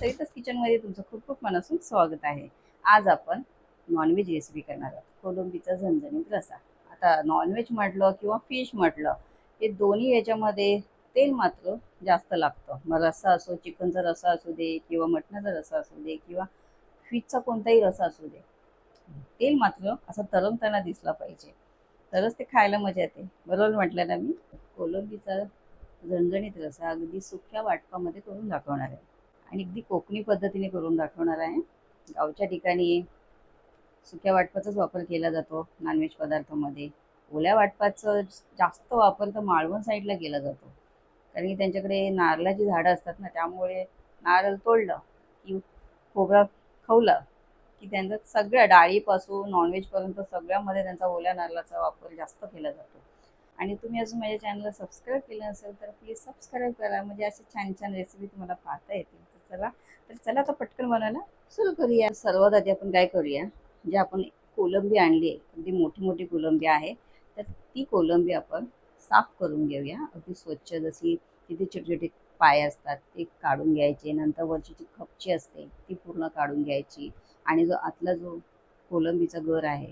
सरिताच किचनमध्ये तुमचं खूप खूप मनासून स्वागत आहे. आज आपण नॉनव्हेज रेसिपी करणार आहोत. कोलंबीचा झणझणीत रसा. आता नॉनव्हेज म्हटलं किंवा फिश म्हटलं हे दोन्ही याच्यामध्ये तेल मात्र जास्त लागतं. मग रस्सा असो चिकनचा रस्सा असू दे किंवा मटणाचा रस्सा असू दे किंवा फिशचा कोणताही रस्सा असू दे तेल मात्र असं तरंगताना दिसला पाहिजे. तरच ते खायला मजा येते. बरोबर म्हटलं ना मी? कोलंबीचा झणझणीत रसा अगदी सुक्या वाटपामध्ये करून दाखवणार आहे. आणि अगदी कोकणी पद्धतीने करून दाखवणार आहे. गावच्या ठिकाणी सुक्या वाटपाचाच वापर केला जातो नॉनव्हेज पदार्थामध्ये. ओल्या वाटपाचं जास्त वापर तर मालवण साईडला केला जातो. कारण की त्यांच्याकडे नारळाची झाडं असतात ना त्यामुळे नारळ तोडलं की खोबरा खवलं की त्यांचं सगळ्या डाळीपासून नॉनव्हेजपर्यंत सगळ्यामध्ये त्यांचा ओल्या नारळाचा वापर जास्त केला जातो. आणि तुम्ही अजून माझ्या चॅनलला सबस्क्राईब केलं नसेल तर प्लीज सबस्क्राईब करा. म्हणजे असे छान छान रेसिपी तुम्हाला पाहता येतील. चला. तर चला आता पटकन बनवायला. सुरू करूया. सर्वात आधी आपण काय करूया? जे आपण कोलंबी आणली आहे अगदी मोठी मोठी कोलंबी आहे तर ती कोलंबी आपण साफ करून घेऊया. अगदी स्वच्छ जशी तिथे छोटे छोटे पाय असतात ते काढून घ्यायचे. नंतर वरची जी खपची असते ती पूर्ण काढून घ्यायची. आणि जो आतला जो कोलंबीचा गर आहे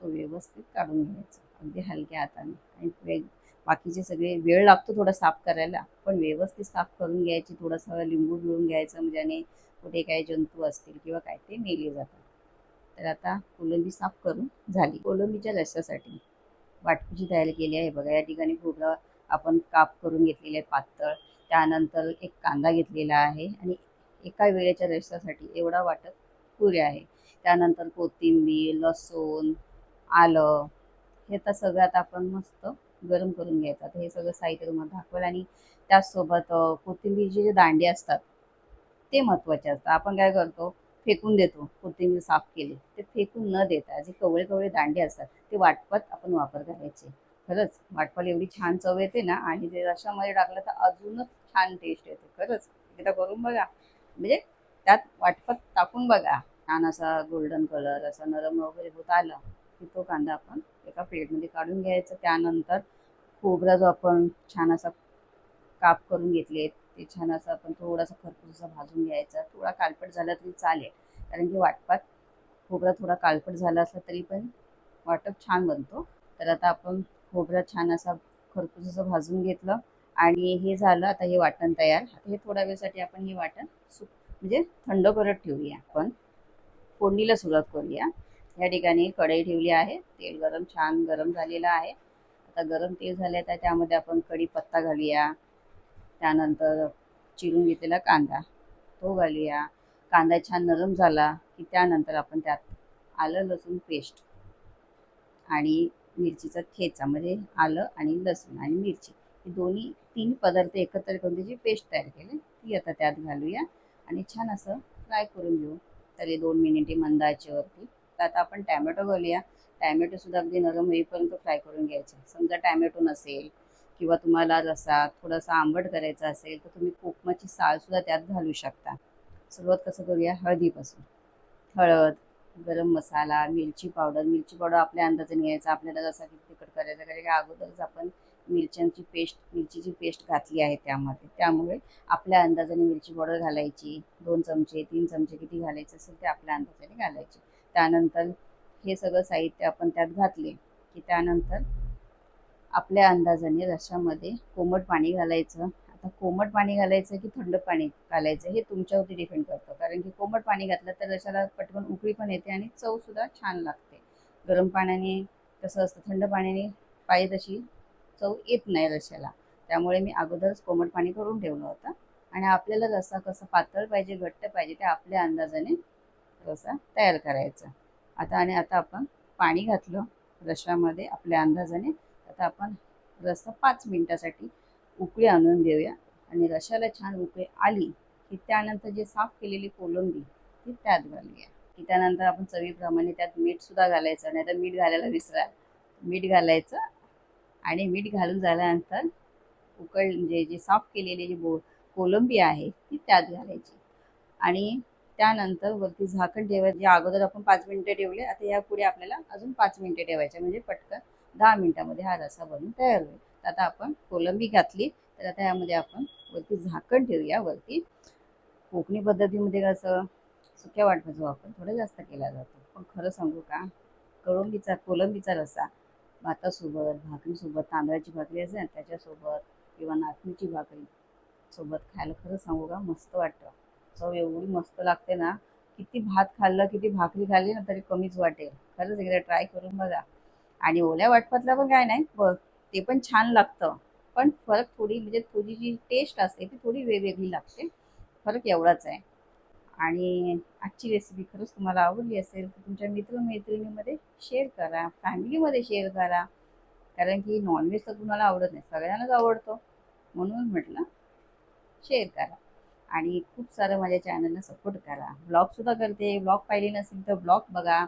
तो व्यवस्थित काढून घ्यायचा. अगदी हलक्या हाताने. आणि वेग बाकीचे सगळे वेळ लागतो थोडा साफ करायला. पण व्यवस्थित साफ करून घ्यायची थोडंसं लिंबू पिळून घ्यायचं म्हणजे आणि कुठे काही जंतू असतील किंवा काय ते मेले जातात. तर आता कोलंबी साफ करून झाली. कोलंबीच्या रस्स्यासाठी वाटपूची तयारी केली आहे. बघा या ठिकाणी पूर्ण आपण काप करून घेतलेले आहे पातळ. त्यानंतर एक कांदा घेतलेला आहे आणि एका वेळेच्या रस्स्यासाठी एवढा वाटत पुरे आहे. त्यानंतर कोथिंबीर लसूण आलं हे तर सगळ्यात आपण मस्त गरम करून घ्यायचं. आता हे सगळं साहित्य तुम्हाला दाखवेल. आणि त्याचसोबत कोथिंबीरचे जे दांडे असतात ते महत्त्वाचे असतात. आपण काय करतो फेकून देतो कोथिंबीर साफ केली. ते फेकून न देता जे कवळे कवळे दांडे असतात ते वाटपात आपण वापर करायचे. खरंच वाटपाला एवढी छान चव येते ना? आणि ते रशामध्ये टाकलं तर अजूनच छान टेस्ट येते. खरंच एकदा करून बघा. म्हणजे त्यात वाटपात टाकून बघा. छान असा गोल्डन कलर असा नरम वगैरे होत आला की तो कांदा आपण एका प्लेटमध्ये काढून घ्यायचा. त्यानंतर खोबरा जो आपण छान असा काप करून घेतले ते छान असं आपण थोडासा खरपूस भाजून घ्यायचा. थोडा काळपट झाला तरी चालेल. कारण की वाटपात खोबरा थोडा काळपट झाला असला तरी पण वाटप छान बनतो. तर आता आपण खोबरा छान असा खरपूस भाजून घेतलं आणि हे झालं आता हे वाटण तयार. आता हे थोड्या वेळसाठी आपण हे वाटण सु म्हणजे थंड करत ठेवूया आपण. फोडणीला सुरुवात करूया. या ठिकाणी कढई ठेवली आहे. तेल गरम छान गरम झालेलं आहे. आता गरम तेल झाले तर त्यामध्ये आपण कढीपत्ता घालूया. त्यानंतर चिरून घेतलेला कांदा तो घालूया. कांदा छान नरम झाला की त्यानंतर आपण त्यात आलं लसूण पेस्ट आणि मिरचीचा ठेचा म्हणजे आलं आणि लसूण आणि मिरची. हे दोन्ही तीन पदार्थ एकत्र करून त्याची पेस्ट तयार केली. ती आता त्यात घालूया आणि छान असं फ्राय करून घेऊ. तरी दोन मिनिटे मंदाच्यावरती तर आता आपण टॅमॅटो घालूया. टॅमॅटो सुद्धा अगदी नरम होईपर्यंत फ्राय करून घ्यायचे. समजा टॅमॅटो नसेल किंवा तुम्हाला रसा थोडासा आंबट करायचा असेल तर तुम्ही कोकमाची सालसुद्धा त्यात घालू शकता. सुरुवात कसं करूया? हळदीपासून. हळद गरम मसाला मिरची पावडर. मिरची पावडर आपल्या अंदाजाने घ्यायचा. आपल्याला रसा किती तिखट करायचा कारण की अगोदरच आपण मिरच्यांची पेस्ट मिरचीची पेस्ट घातली आहे त्यामध्ये. त्यामुळे आपल्या अंदाजाने मिरची पावडर घालायची. दोन चमचे तीन चमचे किती घालायचे असेल ते आपल्या अंदाजाने घालायचे. त्यानंतर हे सगळं साहित्य आपण त्यात घातले की त्यानंतर आपल्या अंदाजाने रशामध्ये कोमट पाणी घालायचं. आता कोमट पाणी घालायचं की थंड पाणी घालायचं हे तुमच्यावरती डिपेंड करतं. कारण की कोमट पाणी घातलं तर रशाला पटकन उकळी पण येते आणि चवसुद्धा छान लागते. गरम पाण्याने कसं असतं थंड पाण्याने पाहिजे तशी चव येत नाही रशाला त्यामुळे मी अगोदरच कोमट पाणी करून ठेवलं होतं. आणि आपल्याला रसा कसं पातळ पाहिजे घट्ट पाहिजे ते आपल्या अंदाजाने रसा तयार करायचा. आता आणि आता आपण पाणी घातलं रशामध्ये आपल्या अंदाजाने. आता आपण रस्सा पाच मिनिटासाठी उकळी आणून देऊया. आणि रशाला छान उकळी आली की त्यानंतर जे साफ केलेली कोलंबी ती त्यात घालूया. की त्यानंतर आपण चवीप्रमाणे त्यात मीठसुद्धा घालायचं नाही तर मीठ घालायला विसरा मीठ घालायचं आणि मीठ घालून झाल्यानंतर उकळ म्हणजे जे साफ केलेली जी बो कोलंबी आहे ती त्यात घालायची. आणि त्यानंतर वरती झाकण ठेवायचं. जे अगोदर आपण पाच मिनिटं ठेवले. आता या पुढे आपल्याला अजून पाच मिनिटं ठेवायचे. म्हणजे पटकन दहा मिनिटामध्ये हा रसा बनून तयार होईल. तर आता आपण कोलंबी घातली. तर आता यामध्ये आपण वरती झाकण ठेवूया. वरती कोकणी पद्धतीमध्ये कसं सुक्या वाटपाचा वापर थोडा जास्त केला जातो. पण खरं सांगू का? कळंबीचा कोलंबीचा रस्सा भातासोबत भाकरीसोबत तांदळाची भाकरी असेल त्याच्यासोबत किंवा नाचणीची भाकरी सोबत खायला खरं सांगू का? मस्त वाटतं. चव एवढी मस्त लागते ना किती भात खाल्लं किती भाकरी खाल्ली ना तरी कमीच वाटेल. खरंच एकदा ट्राय करून बघा. आणि ओल्या वाटपातला पण काय नाही बघ ते पण छान लागतं. पण फरक थोडी म्हणजे थोडी जी टेस्ट असते ती थोडी वेगवेगळी लागते. फरक एवढाच आहे. आणि आजची रेसिपी खरंच तुम्हाला आवडली असेल तर तुमच्या मित्रमैत्रिणीमध्ये शेअर करा फॅमिलीमध्ये शेअर करा. कारण की नॉनव्हेज तर कुणाला आवडत नाही सगळ्यांनाच आवडतो. म्हणून म्हटलं शेअर करा. आणि खूप सारं माझ्या चॅनलला सपोर्ट करा. ब्लॉगसुद्धा करते. ब्लॉग पाहिले नसेल तर ब्लॉग बघा.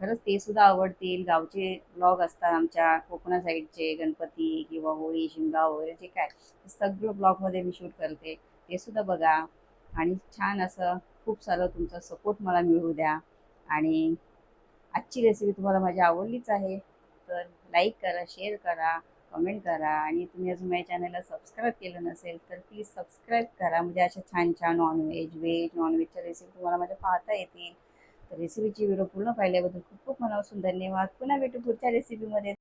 खरंच ते सुद्धा आवडतील. गावचे ब्लॉग असतात आमच्या कोकणा साईडचे गणपती किंवा होळी शिमगाव वगैरे जे काय ते सगळं ब्लॉगमध्ये मी शूट करते. ते सुद्धा बघा. आणि छान असं खूप सारं तुमचा सपोर्ट मला मिळू द्या. आणि आजची रेसिपी तुम्हाला माझी आवडलीच आहे. तर लाईक करा शेअर करा. कमेंट करा. आणि तुम्ही अजून माझ्या चॅनलला सबस्क्राईब केलं नसेल तर प्लीज सबस्क्राईब करा. म्हणजे अशा छान छान नॉनव्हेज व्हेज नॉनव्हेजच्या रेसिपी तुम्हाला माझ्या पाहता येतील. तर रेसिपीची व्हिडिओ पूर्ण पाहिल्याबद्दल खूप खूप मनापासून धन्यवाद. पुन्हा भेटू पुढच्या रेसिपीमध्ये